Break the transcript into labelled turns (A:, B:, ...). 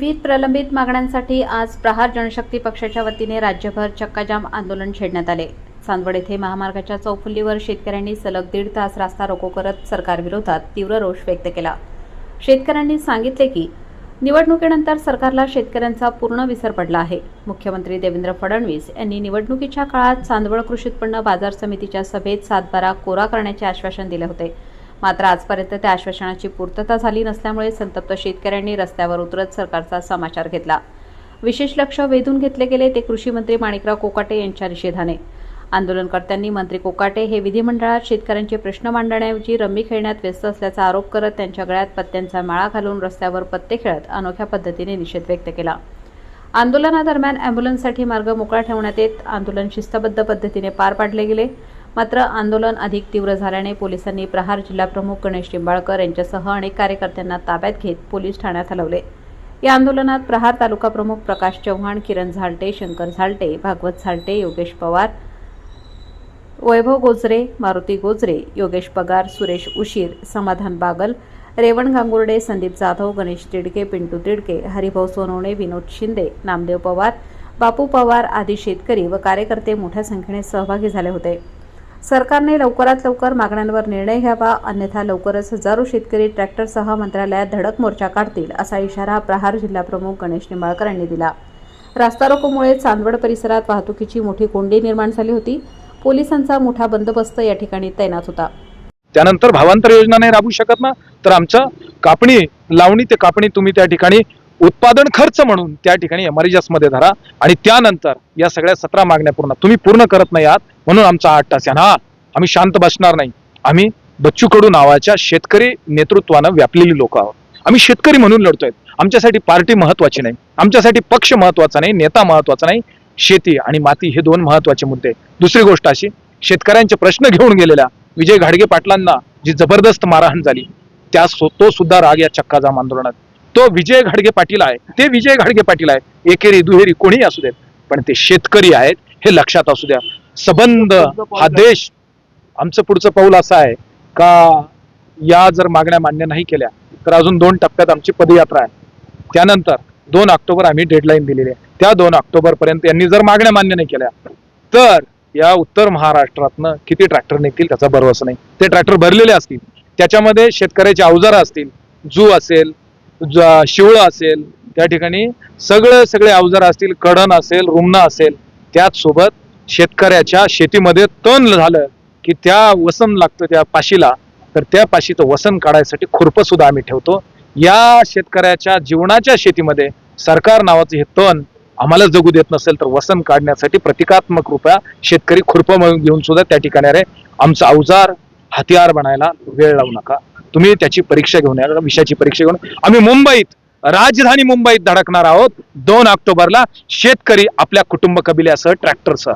A: विविध प्रलंबित मागण्यांसाठी आज प्रहार जनशक्ती पक्षाच्या वतीने राज्यभर चक्काजाम आंदोलन छेडण्यात आले. चांदवड येथे महामार्गाच्या चौफुल्लीवर शेतकऱ्यांनी सलग दीड तास रास्ता रोको करत सरकारविरोधात तीव्र रोष व्यक्त केला. शेतकऱ्यांनी सांगितले की निवडणुकीनंतर सरकारला शेतकऱ्यांचा पूर्ण विसर पडला आहे. मुख्यमंत्री देवेंद्र फडणवीस यांनी निवडणुकीच्या काळात चांदवड कृषी उत्पन्न बाजार समितीच्या सभेत सातबारा कोरा करण्याचे आश्वासन दिले होते. मात्र आजपर्यंत त्या आश्वासनाची पूर्तता झाली नसल्यामुळे संतप्त शेतकऱ्यांनी रस्त्यावर उतरत सरकारचा समाचार घेतला. विशेष लक्ष वेधून घेतले गेले ते कृषी मंत्री माणिकराव कोकाटे यांच्या निषेधाने. आंदोलनकर्त्यांनी मंत्री कोकाटे हे विधिमंडळात शेतकऱ्यांचे प्रश्न मांडण्याऐवजी रम्मी खेळण्यात व्यस्त असल्याचा आरोप करत त्यांच्या गळ्यात पत्त्यांचा माळा घालून रस्त्यावर पत्ते खेळत अनोख्या पद्धतीने निषेध व्यक्त केला. आंदोलनादरम्यान अँब्युलन्ससाठी मार्ग मोकळा ठेवण्यात येत आंदोलन शिस्तबद्ध पद्धतीने पार पाडले गेले. मात्र आंदोलन अधिक तीव्र झाल्याने पोलिसांनी प्रहार जिल्हाप्रमुख गणेश निंबाळकर यांच्यासह अनेक कार्यकर्त्यांना ताब्यात घेत पोलीस ठाण्यात हलवले. या आंदोलनात प्रहार तालुका प्रमुख प्रकाश चव्हाण किरण झालटे शंकर झालटे भागवत झालटे योगेश पवार वैभव गोजरे मारुती गोजरे योगेश पगार सुरेश उशीर समाधान बागल रेवण गांगुर्डे संदीप जाधव गणेश तिडके पिंटू तिडके हरिभाऊ सोनवणे विनोद शिंदे नामदेव पवार बापू पवार आदी शेतकरी व कार्यकर्ते मोठ्या संख्येने सहभागी झाले होते. सरकारने लवकरात लवकर मागण्यांवर निर्णय घ्यावा अन्यथा लवकरच हजारो शेतकरी ट्रॅक्टरसह मंत्रालयात धडक मोर्चा काढतील असा इशारा प्रहार जिल्हाप्रमुख गणेश निंबाळकर यांनी दिला. रास्ता रोकोमुळे चांदवड परिसरात वाहतुकीची मोठी कोंडी निर्माण झाली होती. पोलिसांचा मोठा बंदोबस्त या ठिकाणी तैनात होता.
B: त्यानंतर भावांतर योजना नाही राबू शकत ना? तर आमचं कापणी लावणी ते कापणी तुम्ही त्या ठिकाणी उत्पादन खर्च म्हणून त्या ठिकाणी एमआरजीएसमध्ये धरा आणि त्यानंतर या सगळ्या सतरा मागण्या पूर्ण तुम्ही पूर्ण करत नाही आहात म्हणून आमचा आठ तास हा आम्ही शांत बसणार नाही. आम्ही बच्चू कडू नावाच्या शेतकरी नेतृत्वानं व्यापलेली लोक आहोत. आम्ही शेतकरी म्हणून लढतोय. आमच्यासाठी पार्टी महत्वाची नाही. आमच्यासाठी पक्ष महत्त्वाचा नाही नेता महत्त्वाचा नाही. शेती आणि माती हे दोन महत्त्वाचे मुद्दे दुसरी गोष्ट अशी शेतकऱ्यांचे प्रश्न घेऊन गेलेल्या विजय घाडगे पाटलांना जी जबरदस्त मारहाण झाली त्या तो सुद्धा राग या चक्काजाम आंदोलनात. तो विजय घाडगे पाटील आहे. ते विजय घाडगे पाटील आहे. एकेरी दुहेरी कोणी असू देत पण ते शेतकरी आहेत हे लक्षात असू द्या. सबंध हा देश आमचं पुढचं पाऊल असं आहे का या जर मागण्या मान्य नाही केल्या तर अजून दोन टप्प्यात आमची पदयात्रा आहे. त्यानंतर दोन ऑक्टोबर आम्ही डेडलाईन दिलेली आहे. त्या दोन ऑक्टोबर पर्यंत यांनी जर मागण्या मान्य नाही केल्या तर या उत्तर महाराष्ट्रातनं किती ट्रॅक्टर निघतील त्याचा भरवसा नाही. ते ट्रॅक्टर भरलेले असतील. त्याच्यामध्ये शेतकऱ्याचे अवजारं असतील जू असेल शिवळं असेल त्या ठिकाणी सगळे सगळे अवजार असतील कडण असेल रुमणं असेल त्याचसोबत शेतकऱ्याच्या शेतीमध्ये तण झालं की त्या वसन लागतं त्या पाशीला तर त्या पाशीचं वसन काढायसाठी खुरपं सुद्धा आम्ही ठेवतो. या शेतकऱ्याच्या जीवनाच्या शेतीमध्ये सरकार नावाचं हे तण आम्हाला जगू देत नसेल तर वसन काढण्यासाठी प्रतिकात्मक रुपया शेतकरी खुरपं घेऊन सुद्धा त्या ठिकाणी अरे आमचं अवजार हतियार बनायला वेळ लावू नका. तुम्ही त्याची परीक्षा घेऊन या विषयाची परीक्षा घेऊन. आम्ही मुंबईत राजधानी मुंबईत धडकणार आहोत दोन ऑक्टोबरला. शेतकरी आपल्या कुटुंब कबिल्यासह ट्रॅक्टरसह.